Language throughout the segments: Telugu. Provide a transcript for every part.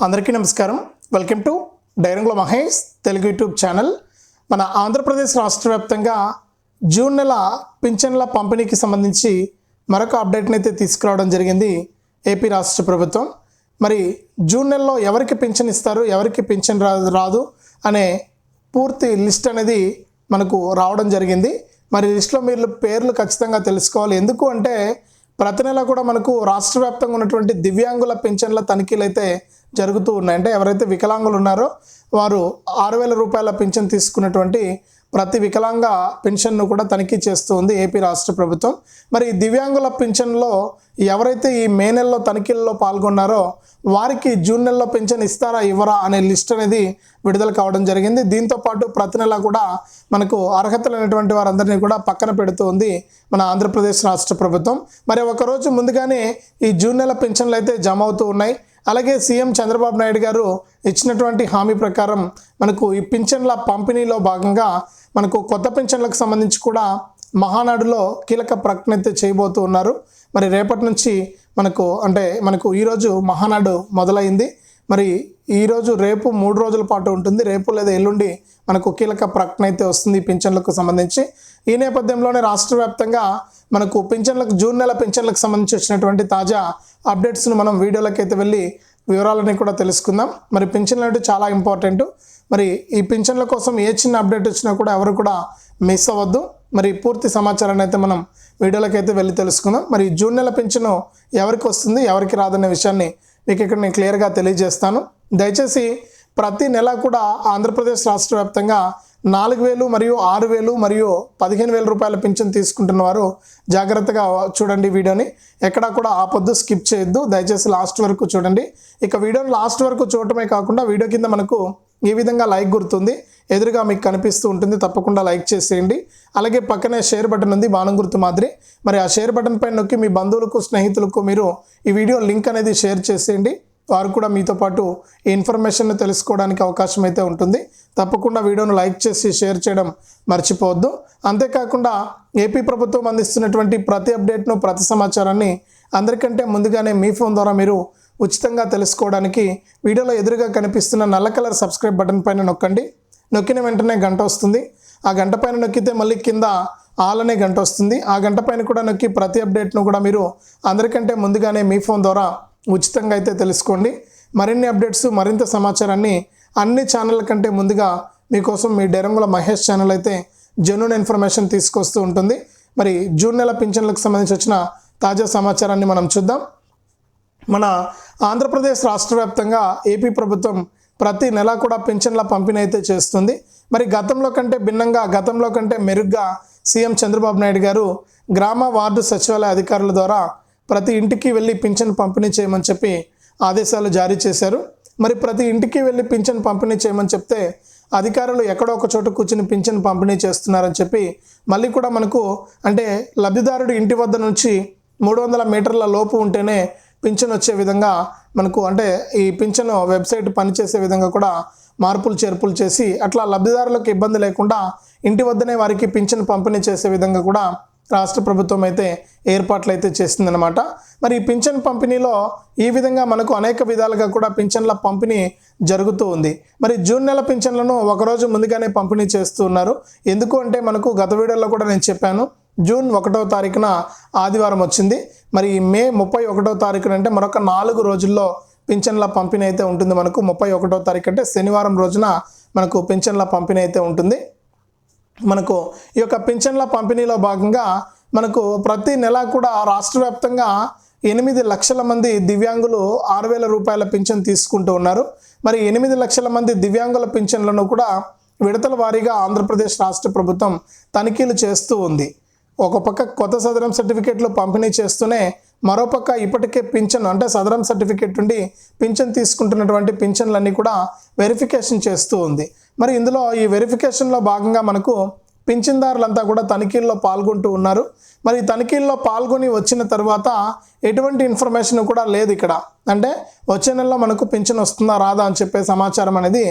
అందరికీ నమస్కారం. వెల్కమ్ టు డైరంగుల మహేష్ తెలుగు యూట్యూబ్ ఛానల్. మన ఆంధ్రప్రదేశ్ రాష్ట్ర వ్యాప్తంగా జూన్ నెల పింఛన్ల పంపిణీకి సంబంధించి మరొక అప్డేట్ని అయితే తీసుకురావడం జరిగింది ఏపీ రాష్ట్ర ప్రభుత్వం. మరి జూన్ నెలలో ఎవరికి పింఛన్ ఇస్తారు ఎవరికి పింఛన్ రాదు రాదు అనే పూర్తి లిస్ట్ అనేది మనకు రావడం జరిగింది. మరి లిస్ట్లో మీరు పేర్లు ఖచ్చితంగా తెలుసుకోవాలి. ఎందుకు అంటే ప్రతి నెల కూడా మనకు రాష్ట్ర వ్యాప్తంగా ఉన్నటువంటి దివ్యాంగుల పింఛన్ల తనిఖీలు అయితే జరుగుతూ ఉన్నాయి. అంటే ఎవరైతే వికలాంగులు ఉన్నారో వారు ఆరు వేల రూపాయల పింఛన్ తీసుకున్నటువంటి ప్రతి వికలాంగ పెన్షన్ను కూడా తనిఖీ చేస్తూ ఉంది ఏపీ రాష్ట్ర ప్రభుత్వం. మరి దివ్యాంగుల పింఛన్లో ఎవరైతే ఈ మే నెలలో తనిఖీల్లో పాల్గొన్నారో వారికి జూన్ నెలలో పెన్షన్ ఇస్తారా ఇవ్వరా అనే లిస్ట్ అనేది విడుదల కావడం జరిగింది. దీంతో పాటు ప్రతి నెల కూడా మనకు అర్హత లేనటువంటి వారందరినీ కూడా పక్కన పెడుతూ ఉంది మన ఆంధ్రప్రదేశ్ రాష్ట్ర ప్రభుత్వం. మరి ఒకరోజు ముందుగానే ఈ జూన్ నెల పెన్షన్లు అయితే జమ అవుతూ ఉన్నాయి. అలాగే సీఎం చంద్రబాబు నాయుడు గారు ఇచ్చినటువంటి హామీ ప్రకారం మనకు ఈ పింఛన్ల పంపిణీలో భాగంగా మనకు కొత్త పింఛన్లకు సంబంధించి కూడా మహానాడులో కీలక ప్రకటన అయితే చేయబోతూ ఉన్నారు. మరి రేపటి నుంచి మనకు అంటే మనకు ఈరోజు మహానాడు మొదలైంది. మరి ఈరోజు రేపు మూడు రోజుల పాటు ఉంటుంది. రేపు లేదా ఎల్లుండి మనకు కీలక ప్రకటన అయితే వస్తుంది పింఛన్లకు సంబంధించి. ఈ నేపథ్యంలోనే రాష్ట్ర వ్యాప్తంగా మనకు పింఛన్లకు జూన్ నెల పింఛన్లకు సంబంధించి వచ్చినటువంటి తాజా అప్డేట్స్ను మనం వీడియోలోకి అయితే వెళ్ళి వివరాలని కూడా తెలుసుకుందాం. మరి పింఛన్లు అంటే చాలా ఇంపార్టెంట్. మరి ఈ పింఛన్ల కోసం ఏ చిన్న అప్డేట్ వచ్చినా కూడా ఎవరు కూడా మిస్ అవ్వద్దు. మరి పూర్తి సమాచారాన్ని అయితే మనం వీడియోలోకి అయితే వెళ్ళి తెలుసుకుందాం. మరి జూన్ నెల పింఛను ఎవరికి వస్తుంది ఎవరికి రాదనే విషయాన్ని మీకు ఇక్కడ నేను క్లియర్గా తెలియజేస్తాను. దయచేసి ప్రతి నెల కూడా ఆంధ్రప్రదేశ్ రాష్ట్ర వ్యాప్తంగా నాలుగు వేలు మరియు ఆరు వేలు మరియు పదిహేను వేల రూపాయల పింఛన్ తీసుకుంటున్న వారు జాగ్రత్తగా చూడండి వీడియోని. ఎక్కడా కూడా ఆపొద్దు స్కిప్ చేయొద్దు. దయచేసి లాస్ట్ వరకు చూడండి. ఇక వీడియోని లాస్ట్ వరకు చూడటమే కాకుండా వీడియో కింద మనకు ఈ విధంగా లైక్ గుర్తుంది. ఎదురుగా మీకు కనిపిస్తూ ఉంటుంది. తప్పకుండా లైక్ చేసేయండి. అలాగే పక్కనే షేర్ బటన్ ఉంది బాణం గుర్తు మాదిరి. మరి ఆ షేర్ బటన్ పైన నొక్కి మీ బంధువులకు స్నేహితులకు మీరు ఈ వీడియో లింక్ అనేది షేర్ చేసేయండి. వారు కూడా మీతో పాటు ఈ ఇన్ఫర్మేషన్ తెలుసుకోవడానికి అవకాశం అయితే ఉంటుంది. తప్పకుండా వీడియోను లైక్ చేసి షేర్ చేయడం మర్చిపోవద్దు. అంతేకాకుండా ఏపీ ప్రభుత్వం అందిస్తున్నటువంటి ప్రతి అప్డేట్ను ప్రతి సమాచారాన్ని అందరికంటే ముందుగానే మీ ఫోన్ ద్వారా మీరు ఉచితంగా తెలుసుకోవడానికి వీడియోలో ఎదురుగా కనిపిస్తున్న నల్ల కలర్ సబ్స్క్రైబ్ బటన్ పైన నొక్కండి. నొక్కిన వెంటనే గంట వస్తుంది. ఆ గంట పైన నొక్కితే మళ్ళీ కింద ఆల్ అనే గంట వస్తుంది. ఆ గంట పైన కూడా నొక్కి ప్రతి అప్డేట్ను కూడా మీరు అందరికంటే ముందుగానే మీ ఫోన్ ద్వారా ఉచితంగా అయితే తెలుసుకోండి. మరిన్ని అప్డేట్స్ మరింత సమాచారాన్ని అన్ని ఛానళ్ళ కంటే ముందుగా మీకోసం మీ డెరంగుల మహేష్ ఛానల్ అయితే జెన్యున్ ఇన్ఫర్మేషన్ తీసుకొస్తూ ఉంటుంది. మరి జూన్ నెల పింఛన్లకు సంబంధించి వచ్చిన తాజా సమాచారాన్ని మనం చూద్దాం. మన ఆంధ్రప్రదేశ్ రాష్ట్ర వ్యాప్తంగా ఏపీ ప్రభుత్వం ప్రతి నెల కూడా పింఛన్ల పంపిణీ అయితే చేస్తుంది. మరి గతంలో కంటే భిన్నంగా గతంలో కంటే మెరుగ్గా సీఎం చంద్రబాబు నాయుడు గారు గ్రామ వార్డు సచివాలయ అధికారుల ద్వారా ప్రతి ఇంటికి వెళ్ళి పింఛన్ పంపిణీ చేయమని చెప్పి ఆదేశాలు జారీ చేశారు. మరి ప్రతి ఇంటికి వెళ్ళి పింఛన్ పంపిణీ చేయమని చెప్తే అధికారులు ఎక్కడో ఒక చోట కూర్చుని పింఛన్ పంపిణీ చేస్తున్నారని చెప్పి మళ్ళీ కూడా మనకు అంటే లబ్ధిదారుడు ఇంటి వద్ద నుంచి మూడు వందల మీటర్ల లోపు ఉంటేనే పింఛన్ వచ్చే విధంగా మనకు అంటే ఈ పింఛన్ వెబ్సైట్ పనిచేసే విధంగా కూడా మార్పులు చేర్పులు చేసి అట్లా లబ్ధిదారులకు ఇబ్బంది లేకుండా ఇంటి వద్దనే వారికి పింఛన్ పంపిణీ చేసే విధంగా కూడా రాష్ట్ర ప్రభుత్వం అయితే ఏర్పాట్లు అయితే చేసిందనమాట మరి ఈ పింఛన్ పంపిణీలో ఈ విధంగా మనకు అనేక విధాలుగా కూడా పింఛన్ల పంపిణీ జరుగుతూ ఉంది. మరి జూన్ నెల పింఛన్లను ఒకరోజు ముందుగానే పంపిణీ చేస్తూ ఉన్నారు. ఎందుకు అంటే మనకు గత వీడియోలో కూడా నేను చెప్పాను జూన్ ఒకటో తారీఖున ఆదివారం వచ్చింది. మరి మే ముప్పై ఒకటో తారీఖున అంటే మరొక నాలుగు రోజుల్లో పింఛన్ల పంపిణీ అయితే ఉంటుంది మనకు. ముప్పై ఒకటో తారీఖు అంటే శనివారం రోజున మనకు పింఛన్ల పంపిణీ అయితే ఉంటుంది. మనకు ఈ యొక్క పింఛన్ల పంపిణీలో భాగంగా మనకు ప్రతి నెల కూడా రాష్ట్ర వ్యాప్తంగా ఎనిమిది లక్షల మంది దివ్యాంగులు ఆరు వేల రూపాయల పింఛన్ తీసుకుంటూ ఉన్నారు. మరి ఎనిమిది లక్షల మంది దివ్యాంగుల పింఛన్లను కూడా విడతల వారీగా ఆంధ్రప్రదేశ్ రాష్ట్ర ప్రభుత్వం తనిఖీలు చేస్తూ ఉంది. ఒక పక్క కొత్త సదరం సర్టిఫికేట్లు పంపిణీ చేస్తూనే మరోపక్క ఇప్పటికే పింఛన్ అంటే సదరం సర్టిఫికేట్ నుండి పింఛన్ తీసుకుంటున్నటువంటి పింఛన్లన్నీ కూడా వెరిఫికేషన్ చేస్తూ ఉంది. మరి ఇందులో ఈ వెరిఫికేషన్లో భాగంగా మనకు పింఛన్దారులంతా కూడా తనిఖీల్లో పాల్గొంటూ ఉన్నారు. మరి తనిఖీల్లో పాల్గొని వచ్చిన తర్వాత ఎటువంటి ఇన్ఫర్మేషన్ కూడా లేదు ఇక్కడ. అంటే వచ్చే నెలలో మనకు పింఛన్ వస్తుందా రాదా అని చెప్పే సమాచారం అనేది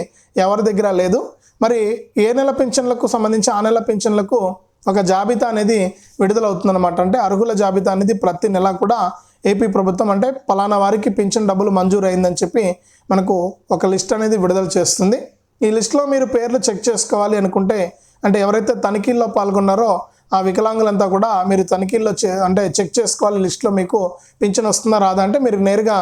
ఎవరి దగ్గర లేదు. మరి ఏ నెల పింఛన్లకు సంబంధించి ఆ నెల పింఛన్లకు ఒక జాబితా అనేది విడుదలవుతుందన్నమాట. అంటే అర్హుల జాబితా అనేది ప్రతి నెల కూడా ఏపీ ప్రభుత్వం అంటే పలానా వారికి పింఛన్ డబ్బులు మంజూరు అయిందని చెప్పి మనకు ఒక లిస్ట్ అనేది విడుదల చేస్తుంది. ఈ లిస్ట్లో మీరు పేర్లు చెక్ చేసుకోవాలి అనుకుంటే అంటే ఎవరైతే తనిఖీల్లో పాల్గొన్నారో ఆ వికలాంగులంతా కూడా మీరు తనిఖీల్లో చే అంటే చెక్ చేసుకోవాలి లిస్ట్లో మీకు పింఛన్ వస్తుందా రాదా అంటే మీరు నేరుగా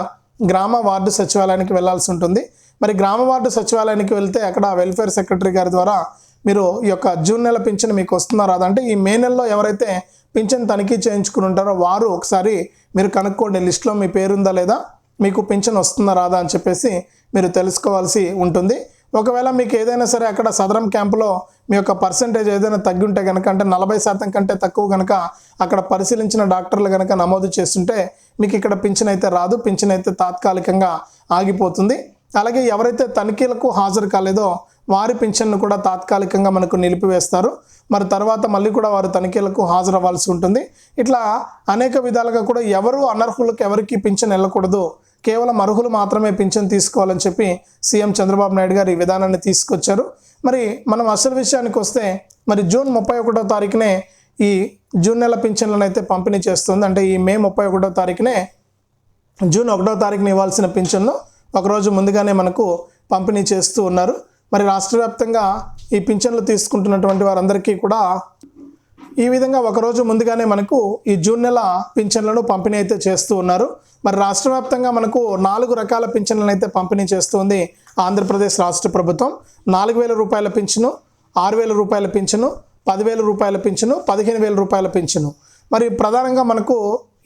గ్రామ వార్డు సచివాలయానికి వెళ్ళాల్సి ఉంటుంది. మరి గ్రామ వార్డు సచివాలయానికి వెళ్తే అక్కడ వెల్ఫేర్ సెక్రటరీ గారి ద్వారా మీరు ఈ యొక్క జూన్ నెల పింఛన్ మీకు వస్తుందా రాదా అంటే ఈ మే నెలలో ఎవరైతే పింఛన్ తనిఖీ చేయించుకుని ఉంటారో వారు ఒకసారి మీరు కనుక్కోండి లిస్ట్లో మీ పేరుందా లేదా మీకు పింఛన్ వస్తుందా రాదా అని చెప్పేసి మీరు తెలుసుకోవాల్సి ఉంటుంది. ఒకవేళ మీకు ఏదైనా సరే అక్కడ సదరం క్యాంపులో మీ యొక్క పర్సంటేజ్ ఏదైనా తగ్గి ఉంటే కనుక అంటే నలభై శాతం కంటే తక్కువ కనుక అక్కడ పరిశీలించిన డాక్టర్లు కనుక నమోదు చేస్తుంటే మీకు ఇక్కడ పింఛన్ అయితే రాదు పింఛన్ అయితే తాత్కాలికంగా ఆగిపోతుంది. అలాగే ఎవరైతే తనిఖీలకు హాజరు కాలేదో వారి పింఛన్ను కూడా తాత్కాలికంగా మనకు నిలిపివేస్తారు. మరి తర్వాత మళ్ళీ కూడా వారు తనిఖీలకు హాజరవ్వాల్సి ఉంటుంది. ఇట్లా అనేక విధాలుగా కూడా ఎవరు అనర్హులకు ఎవరికి పింఛన్ వెళ్ళకూడదు కేవలం అర్హులు మాత్రమే పింఛన్ తీసుకోవాలని చెప్పి సీఎం చంద్రబాబు నాయుడు గారు ఈ విధానాన్ని తీసుకొచ్చారు. మరి మనం అసలు విషయానికి వస్తే మరి జూన్ ముప్పై ఒకటో తారీఖునే ఈ జూన్ నెల పింఛన్లను అయితే పంపిణీ చేస్తుంది. అంటే ఈ మే ముప్పై ఒకటో తారీఖునే జూన్ ఒకటో తారీఖున ఇవ్వాల్సిన పింఛన్ను ఒకరోజు ముందుగానే మనకు పంపిణీ చేస్తూ ఉన్నారు. మరి రాష్ట్ర వ్యాప్తంగా ఈ పింఛన్లు తీసుకుంటున్నటువంటి వారందరికీ కూడా ఈ విధంగా ఒకరోజు ముందుగానే మనకు ఈ జూన్ నెల పింఛన్లను పంపిణీ అయితే చేస్తూ ఉన్నారు. మరి రాష్ట్ర వ్యాప్తంగా మనకు నాలుగు రకాల పింఛన్లను అయితే పంపిణీ చేస్తుంది ఆంధ్రప్రదేశ్ రాష్ట్ర ప్రభుత్వం. నాలుగు వేల రూపాయల పింఛను ఆరు వేల రూపాయల పింఛను పదివేల రూపాయల పింఛను పదిహేను వేల రూపాయల పింఛను. మరి ప్రధానంగా మనకు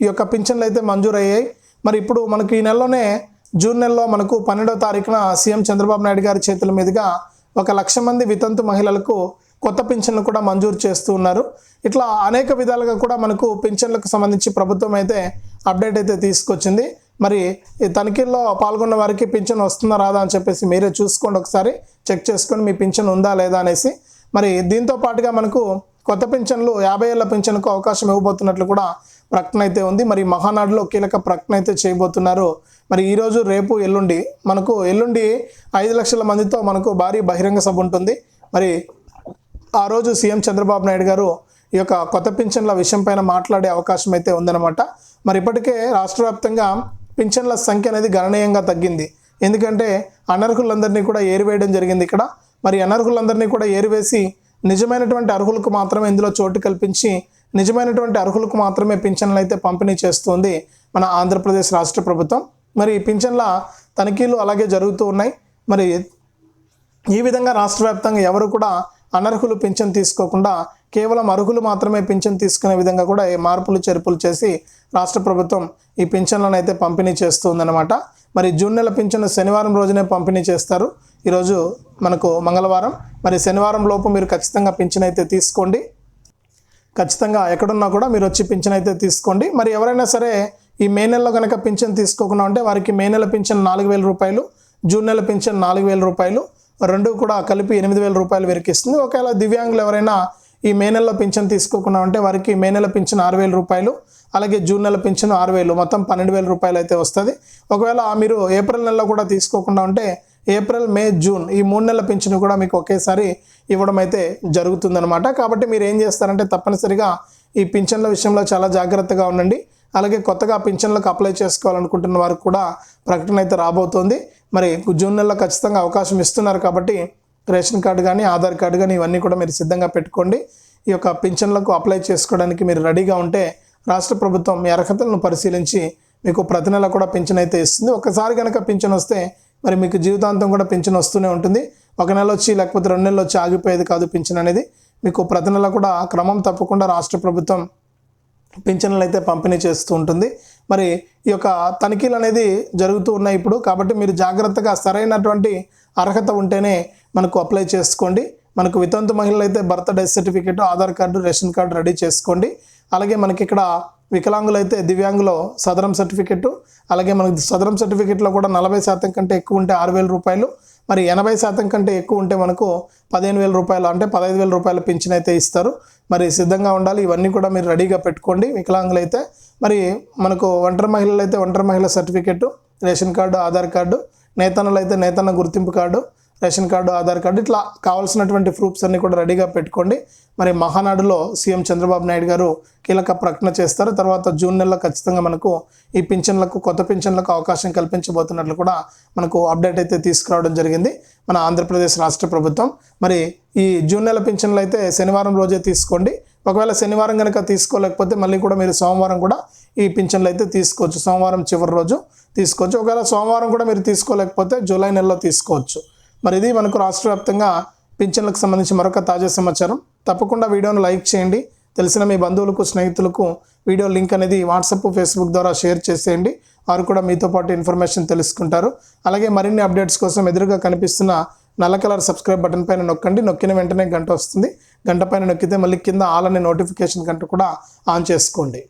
ఈ యొక్క పింఛన్లు అయితే మంజూరయ్యాయి. మరి ఇప్పుడు మనకు ఈ నెలలోనే జూన్ నెలలో మనకు పన్నెండవ తారీఖున సీఎం చంద్రబాబు నాయుడు గారి చేతుల మీదుగా ఒక లక్ష మంది వితంతు మహిళలకు కొత్త పింఛన్లు కూడా మంజూరు చేస్తూ ఉన్నారు. ఇట్లా అనేక విధాలుగా కూడా మనకు పింఛన్లకు సంబంధించి ప్రభుత్వం అయితే అప్డేట్ అయితే తీసుకొచ్చింది. మరి ఈ తనిఖీల్లో పాల్గొన్న వారికి పింఛన్ వస్తుందా రాదా అని చెప్పేసి మీరే చూసుకోండి ఒకసారి. చెక్ చేసుకొని మీ పింఛన్ ఉందా లేదా అనేసి. మరి దీంతో పాటుగా మనకు కొత్త పింఛన్లు యాభై ఏళ్ళ పింఛన్కు అవకాశం ఇవ్వబోతున్నట్లు కూడా ప్రకటన అయితే ఉంది. మరి మహానాడులో కీలక ప్రకటన అయితే చేయబోతున్నారు. మరి ఈరోజు రేపు ఎల్లుండి మనకు ఎల్లుండి ఐదు లక్షల మందితో మనకు భారీ బహిరంగ సభ ఉంటుంది. మరి ఆ రోజు సీఎం చంద్రబాబు నాయుడు గారు ఈ యొక్క కొత్త పింఛన్ల విషయం పైన మాట్లాడే అవకాశం అయితే ఉందన్నమాట. మరి ఇప్పటికే రాష్ట్ర వ్యాప్తంగా పింఛన్ల సంఖ్య అనేది గణనీయంగా తగ్గింది. ఎందుకంటే అనర్హులందరినీ కూడా ఏరివేయడం జరిగింది ఇక్కడ. మరి అనర్హులందరినీ కూడా ఏరివేసి నిజమైనటువంటి అర్హులకు మాత్రమే ఇందులో చోటు కల్పించి నిజమైనటువంటి అర్హులకు మాత్రమే పింఛన్లు అయితే పంపిణీ చేస్తుంది మన ఆంధ్రప్రదేశ్ రాష్ట్ర ప్రభుత్వం. మరి పింఛన్ల తనిఖీలు అలాగే జరుగుతూ ఉన్నాయి. మరి ఈ విధంగా రాష్ట్ర వ్యాప్తంగా ఎవరు కూడా అనర్హులు పింఛన్ తీసుకోకుండా కేవలం అర్హులు మాత్రమే పింఛన్ తీసుకునే విధంగా కూడా ఈ మార్పులు చేర్పులు చేసి రాష్ట్ర ప్రభుత్వం ఈ పింఛన్లను అయితే పంపిణీ చేస్తుందన్నమాట. మరి జూన్ నెల పింఛను శనివారం రోజునే పంపిణీ చేస్తారు. ఈరోజు మనకు మంగళవారం. మరి శనివారం లోపు మీరు ఖచ్చితంగా పింఛన్ అయితే తీసుకోండి. ఖచ్చితంగా ఎక్కడున్నా కూడా మీరు వచ్చి పింఛన్ అయితే తీసుకోండి. మరి ఎవరైనా సరే ఈ మే నెలలో కనుక పింఛన్ తీసుకోకుండా ఉంటే వారికి మే నెల పింఛన్ నాలుగు వేల రూపాయలు జూన్ నెల పింఛన్ నాలుగు వేల రూపాయలు రెండు కూడా కలిపి ఎనిమిది వేల రూపాయలు వీరికి ఇస్తుంది ఒకవేళ దివ్యాంగులు ఎవరైనా ఈ మే నెలలో పింఛన్ తీసుకోకుండా ఉంటే వారికి మే నెల పింఛన్ ఆరు వేల రూపాయలు అలాగే జూన్ నెల పింఛన్ ఆరు వేలు మొత్తం పన్నెండు వేల రూపాయలు అయితే వస్తుంది. ఒకవేళ మీరు ఏప్రిల్ నెలలో కూడా తీసుకోకుండా ఉంటే ఏప్రిల్ మే జూన్ ఈ మూడు నెలల పింఛను కూడా మీకు ఒకేసారి ఇవ్వడం అయితే జరుగుతుందనమాట కాబట్టి మీరు ఏం చేస్తారంటే తప్పనిసరిగా ఈ పింఛన్ల విషయంలో చాలా జాగ్రత్తగా ఉండండి. అలాగే కొత్తగా పింఛన్లకు అప్లై చేసుకోవాలనుకుంటున్న వారికి కూడా ప్రకటన అయితే రాబోతోంది. మరి జూన్ నెలలో ఖచ్చితంగా అవకాశం ఇస్తున్నారు కాబట్టి రేషన్ కార్డు కానీ ఆధార్ కార్డు కానీ ఇవన్నీ కూడా మీరు సిద్ధంగా పెట్టుకోండి. ఈ యొక్క పింఛన్లకు అప్లై చేసుకోవడానికి మీరు రెడీగా ఉంటే రాష్ట్ర ప్రభుత్వం మీ అర్హతలను పరిశీలించి మీకు ప్రతి నెల కూడా పింఛన్ అయితే ఇస్తుంది. ఒకసారి కనుక పింఛన్ వస్తే మరి మీకు జీవితాంతం కూడా పింఛన్ వస్తూనే ఉంటుంది. ఒక నెల వచ్చి లేకపోతే రెండు నెలలు వచ్చి ఆగిపోయేది కాదు పింఛన్ అనేది. మీకు ప్రతి నెల కూడా క్రమం తప్పకుండా రాష్ట్ర ప్రభుత్వం పింఛన్లు అయితే పంపిణీ చేస్తూ ఉంటుంది. మరి ఈ యొక్క తనిఖీలు అనేది జరుగుతూ ఉన్నాయి ఇప్పుడు. కాబట్టి మీరు జాగ్రత్తగా సరైనటువంటి అర్హత ఉంటేనే మనకు అప్లై చేసుకోండి. మనకు వితంతు మహిళలు అయితే birth death certificate Aadhaar card ration card ready చేసుకోండి. అలాగే మనకి ఇక్కడ వికలాంగులు అయితే దివ్యాంగులో సదరం సర్టిఫికెట్ అలాగే మనకి సదరం సర్టిఫికెట్లో కూడా నలభై శాతం కంటే ఎక్కువ ఉంటే ఆరు వేల రూపాయలు మరి ఎనభై శాతం కంటే ఎక్కువ ఉంటే మనకు పదిహేను వేల రూపాయలు అంటే పదహైదు వేల రూపాయల పింఛన్ అయితే ఇస్తారు. మరి సిద్ధంగా ఉండాలి. ఇవన్నీ కూడా మీరు రెడీగా పెట్టుకోండి. వికలాంగులు అయితే మరి మనకు ఒంటరి మహిళలు అయితే ఒంటరి మహిళ certificate ration card Aadhaar card నేతన్నలు అయితే నేతన్న గుర్తింపు card ration card Aadhaar card ఇట్లా కావాల్సినటువంటి ప్రూఫ్స్ అన్నీ కూడా రెడీగా పెట్టుకోండి. మరి మహానాడులో సీఎం చంద్రబాబు నాయుడు గారు కీలక ప్రకటన చేస్తారు. తర్వాత జూన్ నెలలో ఖచ్చితంగా మనకు ఈ పింఛన్లకు కొత్త పింఛన్లకు అవకాశం కల్పించబోతున్నట్లు కూడా మనకు అప్డేట్ అయితే తీసుకురావడం జరిగింది. మన ఆంధ్రప్రదేశ్ రాష్ట్ర ప్రభుత్వం. మరి ఈ జూన్ నెల పింఛన్లు అయితే శనివారం రోజే తీసుకోండి. ఒకవేళ శనివారం కనుక తీసుకోలేకపోతే మళ్ళీ కూడా మీరు సోమవారం కూడా ఈ పింఛన్లు అయితే తీసుకోవచ్చు. సోమవారం చివరి రోజు తీసుకోవచ్చు. ఒకవేళ సోమవారం కూడా మీరు తీసుకోలేకపోతే జూలై నెలలో తీసుకోవచ్చు. మరి ఇది మనకు రాష్ట్ర వ్యాప్తంగా పింఛన్లకు సంబంధించి మరొక తాజా సమాచారం. తప్పకుండా వీడియోను లైక్ చేయండి. తెలిసిన మీ బంధువులకు స్నేహితులకు వీడియో లింక్ అనేది వాట్సాప్ ఫేస్బుక్ ద్వారా షేర్ చేసేయండి. వారు కూడా మీతో పాటు ఇన్ఫర్మేషన్ తెలుసుకుంటారు. అలాగే మరిన్ని అప్డేట్స్ కోసం ఎదురుగా కనిపిస్తున్న నల్ల కలర్ సబ్స్క్రైబ్ బటన్ పైన నొక్కండి. నొక్కిన వెంటనే గంట వస్తుంది. గంట పైన నొక్కితే మళ్ళీ కింద ఆల్ అనే నోటిఫికేషన్ గంట కూడా ఆన్ చేసుకోండి.